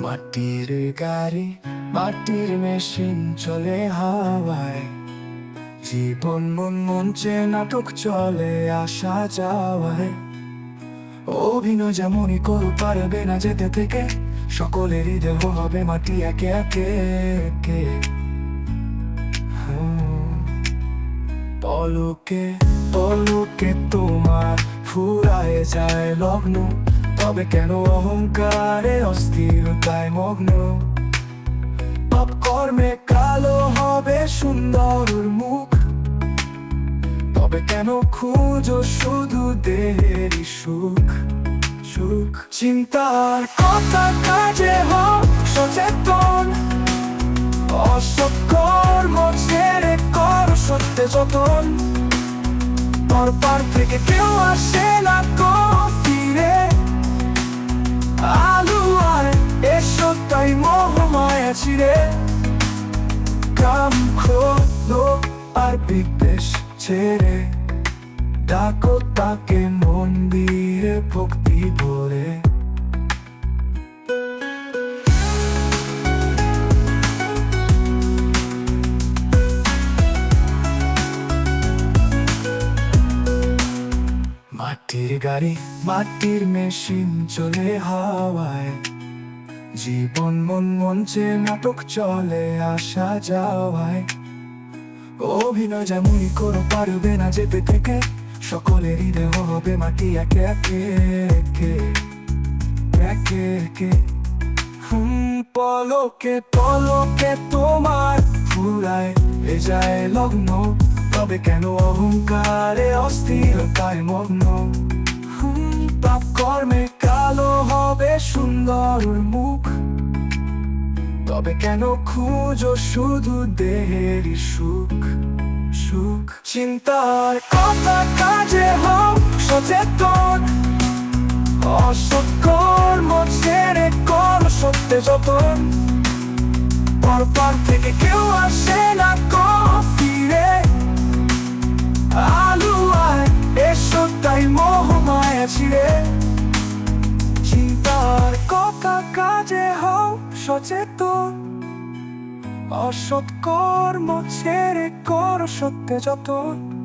মাটির গাড়ি, মাটির মেশিন চলে হাওয়ায়। জীবন মন মঞ্চে নাটক চলে আসা যাওয়ায় অভিনয় যেমনই করু, পারবে না যেতে থেকে। সকলেরই দেহ হবে মাটি একে একে একে। পলকে পলকে তোমার ফুরায় যায় লগ্ন। তবে কেন অহংকারে অস্থিরতায় মগ্ন? পাপ কালো হবে সুন্দর মুখ। তবে কেন খুঁজো শুধু দেহেরই সুখ? সুখ। চিন্তার কথা কাজে হোক সচেতন। অসৎ কর্ম ছেড়ে কর সত্যে যতন। তোর থেকে কেউ আসে না তো কাম খোলো আর বিদ্বেষ ছেড়ে। ডাকো তাকে মন্দিরে ভক্তি ভরে। মাটির গাড়ি, মাটির মেশিন চলে হাওয়ায়। জীবন মন মঞ্চে নাটক চলে আসা যাওয়ায়। অভিনয় যেমনই করো, পারবে না যেতে থেকে। সকলেরই দেহ হবে মাটি একে একে একে একে একে। হুম, পলকে পলকে তোমার ফুরায় এ যায় লগ্ন। তবে কেন অহংকারে, অস্থিরতায় মগ্ন? সুন্দর মুখ। তবে কেন খুঁজো শুধু দেহেরই সুখ? সুখ। চিন্তার কথা কাজে হোক, সচেতন। অসৎ কর্ম ছেড়ে কর সত্যে যতন। পরপার থেকে কেউ আসে না কো সচেতন। অসৎ কর্ম ছেড়ে কর সত্যে যতন।